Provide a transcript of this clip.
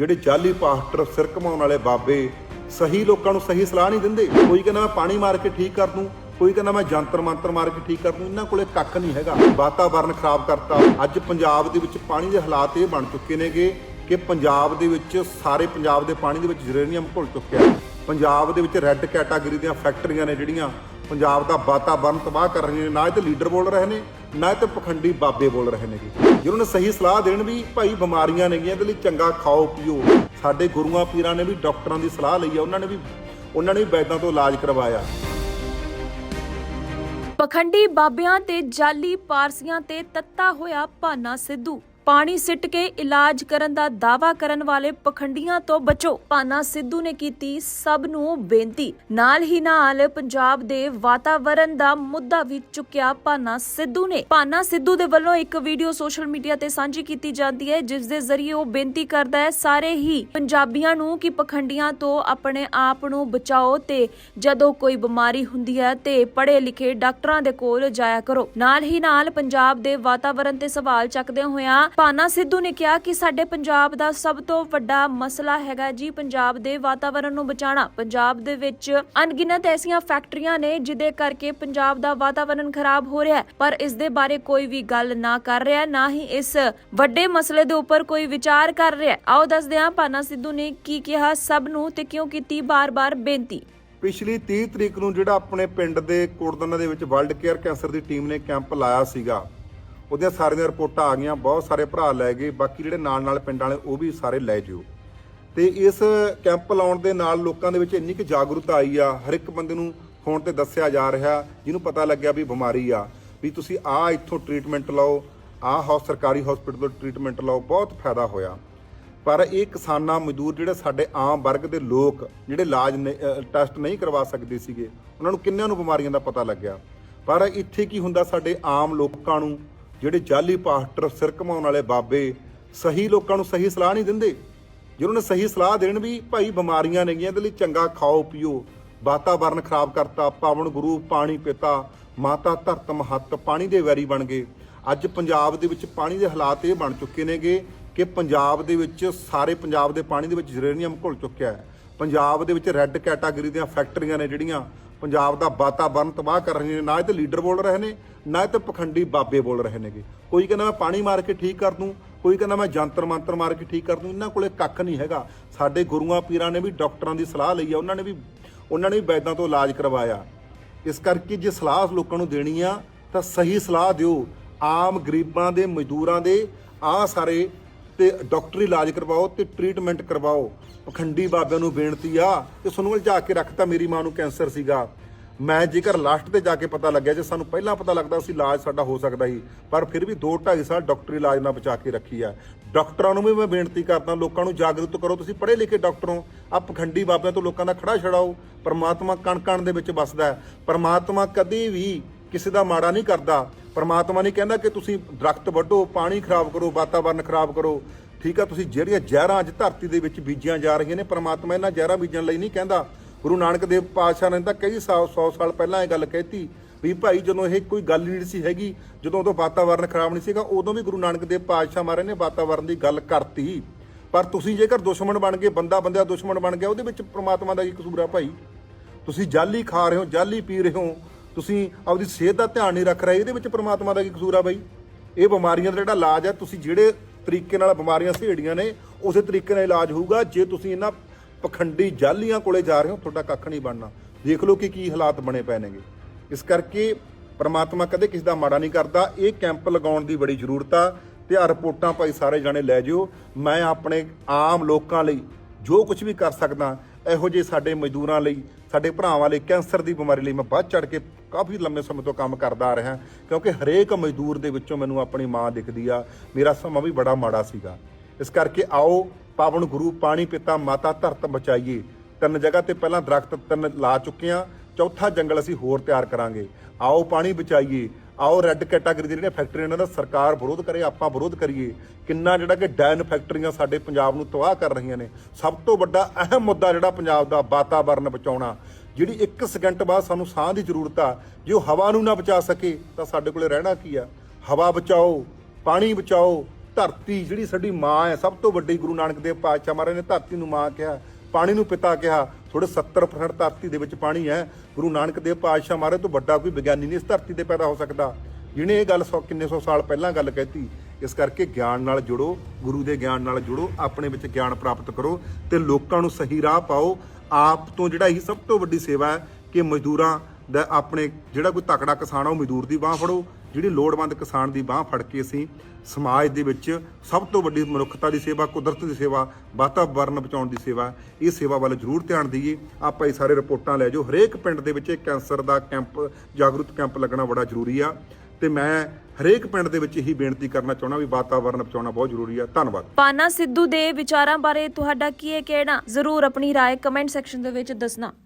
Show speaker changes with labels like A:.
A: ਜਿਹੜੇ ਜਾਲੀ ਪਾਸਟਰ ਸਿਰ ਘਮਾਉਣ ਵਾਲੇ ਬਾਬੇ, ਸਹੀ ਲੋਕਾਂ ਨੂੰ ਸਹੀ ਸਲਾਹ ਨਹੀਂ ਦਿੰਦੇ। ਕੋਈ ਕਹਿੰਦਾ ਮੈਂ ਪਾਣੀ ਮਾਰ ਕੇ ਠੀਕ ਕਰ ਦੂੰ, ਕੋਈ ਕਹਿੰਦਾ ਮੈਂ ਜੰਤਰ ਮੰਤਰ ਮਾਰ ਕੇ ਠੀਕ ਕਰ ਦੂੰ, ਇਹਨਾਂ ਕੋਲੇ ਕੱਖ ਨਹੀਂ ਹੈਗਾ। ਵਾਤਾਵਰਨ ਖਰਾਬ ਕਰਤਾ। ਅੱਜ ਪੰਜਾਬ ਦੇ ਵਿੱਚ ਪਾਣੀ ਦੇ ਹਾਲਾਤ ਇਹ ਬਣ ਚੁੱਕੇ ਨੇਗੇ ਕਿ ਪੰਜਾਬ ਦੇ ਵਿੱਚ ਸਾਰੇ ਪੰਜਾਬ ਦੇ ਪਾਣੀ ਦੇ ਵਿੱਚ ਯੂਰੇਨੀਅਮ ਘੁਲ ਚੁੱਕਿਆ ਪੰਜਾਬ ਦੇ ਵਿੱਚ ਰੈੱਡ ਕੈਟਾਗਰੀ ਦੀਆਂ ਫੈਕਟਰੀਆਂ ਨੇ ਜਿਹੜੀਆਂ ਪੰਜਾਬ ਦਾ ਵਾਤਾਵਰਨ ਤਬਾਹ ਕਰ ਰਹੀਆਂ ਨੇ, ਨਾ ਇਹ ਤੇ ਲੀਡਰ ਬੋਲ ਰਹੇ ਨੇ। ਨਾ ਤੇ ਪਖੰਡੀ ਬਾਬੇ ਬੋਲ ਰਹੇ ਨੇਗੇ। ਜਿਹਨਾਂ ਨੇ ਸਹੀ ਸਲਾਹ ਦੇਣ ਵੀ ਭਾਈ ਬਿਮਾਰੀਆਂ ਨੇਗੀਆਂ, ਇਹਦੇ ਲਈ ਚੰਗਾ ਖਾਓ, ਪੀਓ। ਸਾਡੇ ਗੁਰੂਆਂ ਪੀਰਾਂ ਨੇ ਵੀ ਡਾਕਟਰਾਂ ਦੀ ਸਲਾਹ ਲਈ ਆ, ਉਹਨਾਂ ਨੇ ਵੀ, ਉਹਨਾਂ ਨੇ ਵੀ ਵੈਦਾਂ ਤੋਂ ਇਲਾਜ ਕਰਵਾਇਆ।
B: ਪਖੰਡੀ ਬਾਬਿਆਂ ਤੇ ਜਾਲੀ ਪਾਰਸੀਆਂ ਤੇ ਤੱਤਾ ਹੋਇਆ ਭਾਨਾ ਸਿੱਧੂ। ਪਾਣੀ ਸਿੱਟ ਕੇ ਇਲਾਜ ਕਰਨ ਦਾ ਦਾਵਾ ਕਰਨ ਵਾਲੇ ਪਖੰਡੀਆਂ ਤੋਂ ਬਚੋ। ਭਾਨਾ ਸਿੱਧੂ ਨੇ ਕੀਤੀ ਸਭ ਨੂੰ ਬੇਨਤੀ। ਨਾਲ ਹੀ ਨਾਲ ਪੰਜਾਬ ਦੇ ਵਾਤਾਵਰਣ ਦਾ ਮੁੱਦਾ ਵੀ ਚੁੱਕਿਆ ਭਾਨਾ ਸਿੱਧੂ ਨੇ। ਭਾਨਾ ਸਿੱਧੂ ਦੇ ਵੱਲੋਂ ਇੱਕ ਵੀਡੀਓ ਸੋਸ਼ਲ ਮੀਡੀਆ ਤੇ ਸਾਂਝੀ ਕੀਤੀ ਜਾਂਦੀ ਹੈ, ਜਿਸ ਦੇ ਜ਼ਰੀਏ ਉਹ ਬੇਨਤੀ ਕਰਦਾ ਹੈ ਸਾਰੇ ਹੀ ਪੰਜਾਬੀਆਂ ਨੂੰ ਕਿ ਪਖੰਡੀਆਂ ਤੋਂ ਆਪਣੇ ਆਪ ਨੂੰ ਬਚਾਓ ਤੇ ਜਦੋਂ ਕੋਈ ਬਿਮਾਰੀ ਹੁੰਦੀ ਹੈ ਤੇ ਪੜ੍ਹੇ ਲਿਖੇ ਡਾਕਟਰਾਂ ਦੇ ਕੋਲ ਜਾਇਆ ਕਰੋ। ਨਾਲ ਹੀ ਨਾਲ ਪੰਜਾਬ ਦੇ ਵਾਤਾਵਰਣ ਤੇ ਸਵਾਲ ਚੱਕਦਿਆਂ ਹੋਇਆਂ ਪਾਨਾ ਸਿੱਧੂ ਨੇ ਕਿਹਾ ਕਿ ਸਾਡੇ ਪੰਜਾਬ ਦਾ ਸਭ ਤੋਂ ਵੱਡਾ ਮਸਲਾ ਹੈਗਾ ਜੀ ਪੰਜਾਬ ਦੇ ਵਾਤਾਵਰਣ ਨੂੰ ਬਚਾਉਣਾ। ਪੰਜਾਬ ਦੇ ਵਿੱਚ ਅਣਗਿਣਤ ਐਸੀਆਂ ਫੈਕਟਰੀਆਂ ਨੇ ਜਿਹਦੇ ਕਰਕੇ ਪੰਜਾਬ ਦਾ ਵਾਤਾਵਰਣ ਖਰਾਬ ਹੋ ਰਿਹਾ ਹੈ, ਪਰ ਇਸ ਦੇ ਬਾਰੇ ਕੋਈ ਵੀ ਗੱਲ ਨਾ ਕਰ ਰਿਹਾ, ਨਾ ਹੀ ਇਸ ਵੱਡੇ ਮਸਲੇ ਦੇ ਉੱਪਰ ਕੋਈ ਵਿਚਾਰ ਕਰ ਰਿਹਾ ਆਓ ਦੱਸਦੇ ਹਾਂ ਪਾਨਾ ਸਿੱਧੂ ਨੇ ਕੀ ਕਿਹਾ ਸਭ ਨੂੰ ਤੇ ਕਿਉਂ ਕੀਤੀ ਬਾਰ-ਬਾਰ ਬੇਨਤੀ।
A: ਪਿਛਲੀ 30 ਤਰੀਕ ਨੂੰ ਜਿਹੜਾ ਆਪਣੇ ਪਿੰਡ ਦੇ ਕੋੜਦਨਾ ਦੇ ਵਿੱਚ ਵਰਲਡ ਕੇਅਰ ਕੈਂਸਰ ਦੀ ਟੀਮ ਨੇ ਕੈਂਪ ਲਾਇਆ ਸੀਗਾ ਉਹਦੀਆਂ ਸਾਰੀਆਂ ਰਿਪੋਰਟਾਂ ਆ ਗਈਆਂ, ਬਹੁਤ ਸਾਰੇ ਭਰਾ ਲੈ ਗਏ, ਬਾਕੀ ਜਿਹੜੇ ਨਾਲ ਨਾਲ ਪਿੰਡਾਂ ਵਾਲੇ ਉਹ ਵੀ ਸਾਰੇ ਲੈ ਜਿਓ। ਤੇ ਇਸ ਕੈਂਪ ਲਾਉਣ ਦੇ ਨਾਲ ਲੋਕਾਂ ਦੇ ਵਿੱਚ ਇੰਨੀ ਕਿ ਜਾਗਰੂਕਤਾ ਆਈ ਆ, ਹਰ ਇੱਕ ਬੰਦੇ ਨੂੰ ਫੋਨ ਤੇ ਦੱਸਿਆ ਜਾ ਰਿਹਾ, ਜਿਹਨੂੰ ਪਤਾ ਲੱਗਿਆ ਵੀ ਬਿਮਾਰੀ ਆ, ਵੀ ਤੁਸੀਂ ਆ ਇੱਥੋਂ ਟ੍ਰੀਟਮੈਂਟ ਲਓ, ਆ ਹੌਸ ਸਰਕਾਰੀ ਹਸਪੀਟਲ ਤੋਂ ਟ੍ਰੀਟਮੈਂਟ ਲਓ, ਬਹੁਤ ਫਾਇਦਾ ਹੋਇਆ। ਪਰ ਇਹ ਕਿਸਾਨਾਂ, ਮਜ਼ਦੂਰ ਜਿਹੜੇ ਸਾਡੇ ਆਮ ਵਰਗ ਦੇ ਲੋਕ, ਜਿਹੜੇ ਇਲਾਜ ਨਹੀਂ- ਟੈਸਟ ਨਹੀਂ ਕਰਵਾ ਸਕਦੇ ਸੀਗੇ, ਉਹਨਾਂ ਨੂੰ ਕਿੰਨਿਆਂ ਨੂੰ ਬਿਮਾਰੀਆਂ ਦਾ ਪਤਾ ਲੱਗਿਆ? ਪਰ ਇੱਥੇ ਕੀ ਹੁੰਦਾ ਸਾਡੇ ਆਮ ਲੋਕਾਂ ਨੂੰ ਜਿਹੜੇ ਜਾਲੀ ਪਾਸਟਰ ਸਿਰ ਘਮਾਉਣ ਵਾਲੇ ਬਾਬੇ ਸਹੀ ਲੋਕਾਂ ਨੂੰ ਸਹੀ ਸਲਾਹ ਨਹੀਂ ਦਿੰਦੇ। ਜਿਹਨਾਂ ਨੇ ਸਹੀ ਸਲਾਹ ਦੇਣ ਵੀ ਭਾਈ ਬਿਮਾਰੀਆਂ ਨੇਗੀਆਂ, ਇਹਦੇ ਲਈ ਚੰਗਾ ਖਾਓ ਪੀਓ, ਵਾਤਾਵਰਨ ਖਰਾਬ ਕਰਤਾ, ਪਾਵਨ ਗੁਰੂ ਪਾਣੀ ਪਿਤਾ, ਮਾਤਾ ਧਰਤ ਮਹੱਤ ਪਾਣੀ ਦੇ ਵੈਰੀ ਬਣ ਗਏ। ਅੱਜ ਪੰਜਾਬ ਦੇ ਵਿੱਚ ਪਾਣੀ ਦੇ ਹਾਲਾਤ ਇਹ ਬਣ ਚੁੱਕੇ ਨੇਗੇ ਕਿ ਪੰਜਾਬ ਦੇ ਵਿੱਚ ਸਾਰੇ ਪੰਜਾਬ ਦੇ ਪਾਣੀ ਦੇ ਵਿੱਚ ਯੂਰੇਨੀਅਮ ਘੁਲ ਚੁੱਕਿਆ ਹੈ। ਪੰਜਾਬ ਦੇ ਵਿੱਚ ਰੈੱਡ ਕੈਟਾਗਰੀ ਦੀਆਂ ਫੈਕਟਰੀਆਂ ਨੇ ਜਿਹੜੀਆਂ ਪੰਜਾਬ ਦਾ ਵਾਤਾਵਰਨ ਤਬਾਹ ਕਰ ਰਹੇ ਨੇ, ਨਾ ਇਹ ਤੇ ਲੀਡਰ ਬੋਲ ਰਹੇ ਨੇ, ਨਾ ਇਹ ਤੇ ਪਖੰਡੀ ਬਾਬੇ ਬੋਲ ਰਹੇ ਨੇਗੇ। ਕੋਈ ਕਹਿੰਦਾ ਮੈਂ ਪਾਣੀ ਮਾਰ ਕੇ ਠੀਕ ਕਰ ਦੂੰ, ਕੋਈ ਕਹਿੰਦਾ ਮੈਂ ਜੰਤਰ ਮੰਤਰ ਮਾਰ ਕੇ ਠੀਕ ਕਰ ਦੂੰ, ਇਹਨਾਂ ਕੋਲੇ ਕੱਖ ਨਹੀਂ ਹੈਗਾ। ਸਾਡੇ ਗੁਰੂਆਂ ਪੀਰਾਂ ਨੇ ਵੀ ਡਾਕਟਰਾਂ ਦੀ ਸਲਾਹ ਲਈ ਆ, ਉਹਨਾਂ ਨੇ ਵੀ, ਉਹਨਾਂ ਨੇ ਵੀ ਵੈਦਾਂ ਤੋਂ ਇਲਾਜ ਕਰਵਾਇਆ। ਇਸ ਕਰਕੇ ਜੇ ਸਲਾਹ ਲੋਕਾਂ ਨੂੰ ਦੇਣੀ ਆ, ਤਾਂ ਸਹੀ ਸਲਾਹ ਦਿਓ। ਆਮ ਗਰੀਬਾਂ ਦੇ, ਮਜ਼ਦੂਰਾਂ ਦੇ ਆ ਸਾਰੇ ਤੇ ਡਾਕਟਰੀ ਇਲਾਜ ਕਰਵਾਓ ਤੇ ਟ੍ਰੀਟਮੈਂਟ ਕਰਵਾਓ। ਪਖੰਡੀ ਬਾਬਿਆਂ ਨੂੰ ਬੇਨਤੀ ਆ ਕਿ ਤੁਹਾਨੂੰ ਜਾ ਕੇ ਰੱਖਤਾ ਮੇਰੀ ਮਾਂ ਨੂੰ ਕੈਂਸਰ ਸੀਗਾ। ਮੈਂ ਜੇਕਰ ਲਾਸਟ ਤੇ ਜਾ ਕੇ ਪਤਾ ਲੱਗਿਆ, ਜੇ ਸਾਨੂੰ ਪਹਿਲਾਂ ਪਤਾ ਲੱਗਦਾ ਸੀ ਇਲਾਜ ਸਾਡਾ ਹੋ ਸਕਦਾ ਸੀ, ਪਰ ਫਿਰ ਵੀ 2 2.5 ਸਾਲ ਡਾਕਟਰੀ ਇਲਾਜ ਨਾਲ ਬਚਾ ਕੇ ਰੱਖੀ ਆ। ਡਾਕਟਰਾਂ ਨੂੰ ਵੀ ਮੈਂ ਬੇਨਤੀ ਕਰਦਾ, ਲੋਕਾਂ ਨੂੰ ਜਾਗਰੂਕ ਕਰੋ, ਤੁਸੀਂ ਪੜ੍ਹੇ ਲਿਖੇ ਡਾਕਟਰ। ਹੋ ਆ ਪਖੰਡੀ ਬਾਬਿਆਂ ਤੋਂ ਲੋਕਾਂ ਦਾ ਖੜਾ ਛੜਾਓ। ਪਰਮਾਤਮਾ ਕਣ ਕਣ ਦੇ ਵਿੱਚ ਵੱਸਦਾ। ਹੈ ਪਰਮਾਤਮਾ ਕਦੇ ਵੀ ਕਿਸੇ ਦਾ ਮਾੜਾ ਨਹੀਂ ਕਰਦਾ। ਪਰਮਾਤਮਾ ਨਹੀਂ ਕਹਿੰਦਾ ਕਿ ਤੁਸੀਂ ਦਰਖਤ ਵੱਢੋ, ਪਾਣੀ ਖਰਾਬ ਕਰੋ, ਵਾਤਾਵਰਨ ਖਰਾਬ ਕਰੋ। ਠੀਕ ਆ, ਤੁਸੀਂ ਜਿਹੜੀਆਂ ਜ਼ਹਿਰਾਂ ਅੱਜ ਧਰਤੀ ਦੇ ਵਿੱਚ ਬੀਜੀਆਂ ਜਾ ਰਹੀਆਂ ਨੇ, ਪਰਮਾਤਮਾ ਇਹਨਾਂ ਜ਼ਹਿਰਾਂ ਬੀਜਣ ਲਈ ਨਹੀਂ ਕਹਿੰਦਾ। ਗੁਰੂ ਨਾਨਕ ਦੇਵ ਪਾਤਸ਼ਾਹ ਨੇ ਤਾਂ ਕਈ ਸਾਲ 100 ਸਾਲ ਪਹਿਲਾਂ ਇਹ ਗੱਲ ਕਹਿਤੀ ਵੀ ਭਾਈ ਜਦੋਂ ਇਹ ਕੋਈ ਗੱਲ ਨਹੀਂ ਸੀ ਹੈਗੀ, ਜਦੋਂ ਉਦੋਂ ਵਾਤਾਵਰਨ ਖਰਾਬ ਨਹੀਂ ਸੀਗਾ, ਉਦੋਂ ਵੀ ਗੁਰੂ ਨਾਨਕ ਦੇਵ ਪਾਤਸ਼ਾਹ ਮਾਰੇ ਨੇ ਵਾਤਾਵਰਨ ਦੀ ਗੱਲ ਕਰਤੀ। ਪਰ ਤੁਸੀਂ ਜੇਕਰ ਦੁਸ਼ਮਣ ਬਣ ਗਏ, ਬੰਦਾ ਬੰਦਿਆ ਦੁਸ਼ਮਣ ਬਣ ਗਿਆ, ਉਹਦੇ ਵਿੱਚ ਪ੍ਰਮਾਤਮਾ ਦਾ ਕੀ ਕਸੂਰ ਆ ਭਾਈ? ਤੁਸੀਂ ਜਾਲੀ ਖਾ ਰਹੇ ਹੋ, ਜਾਲੀ ਪੀ ਰਹੇ ਹੋ ਤੁਸੀਂ ਆਪਦੀ ਸਿਹਤ ਦਾ ਧਿਆਨ ਨਹੀਂ ਰੱਖ ਰਹੇ, ਇਹਦੇ ਵਿੱਚ ਪ੍ਰਮਾਤਮਾ ਦਾ ਕੀ ਕਸੂਰ ਆ ਬਾਈ? ਇਹ ਬਿਮਾਰੀਆਂ ਦਾ ਜਿਹੜਾ ਇਲਾਜ ਹੈ ਤੁਸੀਂ ਜਿਹੜੇ ਤਰੀਕੇ ਨਾਲ ਬਿਮਾਰੀਆਂ ਸਹੇੜੀਆਂ ਨੇ, ਉਸੇ ਤਰੀਕੇ ਨਾਲ ਇਲਾਜ ਹੋਊਗਾ। ਜੇ ਤੁਸੀਂ ਇਹਨਾਂ ਪਖੰਡੀ ਜਾਲੀਆਂ ਕੋਲੇ ਜਾ ਰਹੇ ਹੋ, ਤੁਹਾਡਾ ਕੱਖ ਨਹੀਂ ਬਣਨਾ। ਦੇਖ ਲਓ ਕਿ ਕੀ ਹਾਲਾਤ ਬਣੇ ਪਏ ਨੇਗੇ। ਇਸ ਕਰਕੇ ਪਰਮਾਤਮਾ ਕਦੇ ਕਿਸੇ ਦਾ ਮਾੜਾ ਨਹੀਂ ਕਰਦਾ। ਇਹ ਕੈਂਪ ਲਗਾਉਣ ਦੀ ਬੜੀ ਜ਼ਰੂਰਤ ਆ। ਤੇ ਆ ਰਿਪੋਰਟਾਂ ਭਾਈ ਸਾਰੇ ਜਾਣੇ ਲੈ ਜਿਓ। ਮੈਂ ਆਪਣੇ ਆਮ ਲੋਕਾਂ ਲਈ ਜੋ ਕੁਝ ਵੀ ਕਰ ਸਕਦਾ, ਇਹੋ ਜਿਹੇ ਸਾਡੇ ਮਜ਼ਦੂਰਾਂ ਲਈ ਸਾਡੇ ਭਰਾਵਾਂ ਲਈ ਕੈਂਸਰ ਦੀ ਬਿਮਾਰੀ ਲਈ ਮੈਂ ਵੱਧ ਚੜ ਕੇ ਕਾਫੀ ਲੰਮੇ ਸਮੇਂ ਤੋਂ ਕੰਮ ਕਰਦਾ ਆ ਰਿਹਾ, ਕਿਉਂਕਿ ਹਰੇਕ ਮਜ਼ਦੂਰ ਦੇ ਵਿੱਚੋਂ ਮੈਨੂੰ ਆਪਣੀ ਮਾਂ ਦਿਖਦੀ ਆ, ਮੇਰਾ ਸਮਾਂ ਵੀ ਬੜਾ ਮਾੜਾ ਸੀਗਾ। ਇਸ ਕਰਕੇ ਆਓ, ਪਾਵਨ ਗੁਰੂ, ਪਾਣੀ ਪਿਤਾ, ਮਾਤਾ ਧਰਤ ਬਚਾਈਏ। ਤਿੰਨ ਜਗ੍ਹਾ ਤੇ ਪਹਿਲਾਂ ਦਰਖਤ ਤਿੰਨ ਲਾ ਚੁੱਕੇ ਆ, ਚੌਥਾ ਜੰਗਲ ਅਸੀਂ ਹੋਰ ਤਿਆਰ ਕਰਾਂਗੇ। ਆਓ, ਪਾਣੀ ਬਚਾਈਏ। ਆਓ ਰੈੱਡ ਕੈਟਾਗਰੀ ਦੇ ਜਿਹੜੀਆਂ ਫੈਕਟਰੀਆਂ ਇਹਨਾਂ ਦਾ ਸਰਕਾਰ ਵਿਰੋਧ ਕਰੇ, ਆਪਾਂ ਵਿਰੋਧ ਕਰੀਏ। ਕਿੰਨਾ ਜਿਹੜਾ ਕਿ ਡੈਨ ਫੈਕਟਰੀਆਂ ਸਾਡੇ ਪੰਜਾਬ ਨੂੰ ਤਬਾਹ ਕਰ ਰਹੀਆਂ ਨੇ। ਸਭ ਤੋਂ ਵੱਡਾ ਅਹਿਮ ਮੁੱਦਾ ਜਿਹੜਾ ਪੰਜਾਬ ਦਾ ਵਾਤਾਵਰਨ ਬਚਾਉਣਾ। ਜਿਹੜੀ 1 ਸਕਿੰਟ ਬਾਅਦ ਸਾਨੂੰ ਸਾਹ ਦੀ ਜ਼ਰੂਰਤ ਆ, ਜੇ ਉਹ ਹਵਾ ਨੂੰ ਨਾ ਬਚਾ ਸਕੇ, ਤਾਂ ਸਾਡੇ ਕੋਲੇ ਰਹਿਣਾ ਕੀ ਆ? ਹਵਾ ਬਚਾਓ, ਪਾਣੀ ਬਚਾਓ, ਧਰਤੀ ਜਿਹੜੀ ਸਾਡੀ ਮਾਂ ਹੈ, ਸਭ ਤੋਂ ਵੱਡੀ ਗੁਰੂ ਨਾਨਕ ਦੇਵ ਪਾਤਸ਼ਾਹ ਮਹਾਰਾਜ ਨੇ ਧਰਤੀ ਨੂੰ ਮਾਂ ਕਿਹਾ, ਪਾਣੀ ਨੂੰ ਪਿਤਾ ਕਿਹਾ। ਥੋੜੇ 70% ਧਰਤੀ ਦੇ ਵਿੱਚ ਪਾਣੀ ਹੈ। ਗੁਰੂ ਨਾਨਕ ਦੇਵ ਪਾਤਸ਼ਾਹ ਮਹਾਰਾਜ ਤੋਂ ਵੱਡਾ ਕੋਈ ਵਿਗਿਆਨੀ ਨਹੀਂ ਇਸ ਧਰਤੀ ਤੇ ਪੈਦਾ ਹੋ ਸਕਦਾ। ਜਿਹਨੇ ਇਹ ਗੱਲ ਸੌ ਕਿੰਨੇ ਸੌ ਸਾਲ ਪਹਿਲਾਂ ਗੱਲ ਕਹਿਤੀ, ਇਸ ਕਰਕੇ ਗਿਆਨ ਨਾਲ ਜੁੜੋ, ਗੁਰੂ ਦੇ ਗਿਆਨ ਨਾਲ ਜੁੜੋ, ਆਪਣੇ ਵਿੱਚ ਗਿਆਨ ਪ੍ਰਾਪਤ ਕਰੋ ਤੇ ਲੋਕਾਂ ਨੂੰ ਸਹੀ ਰਾਹ ਪਾਓ। ਆਪ ਤੋਂ ਜਿਹੜਾ ਇਹ ਸਭ ਤੋਂ ਵੱਡੀ ਸੇਵਾ ਹੈ ਕਿ ਮਜ਼ਦੂਰਾਂ ਦਾ ਆਪਣੇ ਜਿਹੜਾ ਕੋਈ ਤਕੜਾ ਕਿਸਾਨ ਆ, ਉਹ ਮਜ਼ਦੂਰ ਦੀ ਬਾਹ ਫੜੋ। ਜਿਹੜੀ ਲੋੜਵੰਦ ਕਿਸਾਨ ਦੀ ਬਾਹ ਫੜ ਕੇ ਅਸੀਂ ਸਮਾਜ ਦੇ ਵਿੱਚ ਸਭ ਤੋਂ ਵੱਡੀ ਮਨੁੱਖਤਾ ਦੀ ਸੇਵਾ ਕੁਦਰਤ ਦੀ ਸੇਵਾ ਵਾਤਾਵਰਨ ਬਚਾਉਣ ਦੀ ਸੇਵਾ ਇਹ ਸੇਵਾ ਵੱਲ ਜ਼ਰੂਰ ਧਿਆਨ ਦਈਏ ਆਪਾਂ ਇਹ ਸਾਰੇ ਰਿਪੋਰਟਾਂ ਲੈ ਜਾਓ ਹਰੇਕ ਪਿੰਡ ਦੇ ਵਿੱਚ ਇਹ ਕੈਂਸਰ ਦਾ ਕੈਂਪ ਜਾਗਰੂਕ ਕੈਂਪ ਲੱਗਣਾ ਬੜਾ ਜ਼ਰੂਰੀ ਆ ਤੇ ਮੈਂ ਹਰੇਕ ਪਿੰਡ ਦੇ ਵਿੱਚ ਇਹੀ ਬੇਨਤੀ ਕਰਨਾ ਚਾਹੁੰਦਾ ਵੀ ਵਾਤਾਵਰਨ ਬਚਾਉਣਾ ਬਹੁਤ ਜ਼ਰੂਰੀ ਆ ਧੰਨਵਾਦ
B: ਪਾਨਾ ਸਿੱਧੂ ਦੇ ਵਿਚਾਰਾਂ ਬਾਰੇ ਤੁਹਾਡਾ ਕੀ ਹੈ ਕਹਿਣਾ ਜ਼ਰੂਰ ਆਪਣੀ رائے ਕਮੈਂਟ ਸੈਕਸ਼ਨ ਦੇ ਵਿੱਚ ਦੱਸਣਾ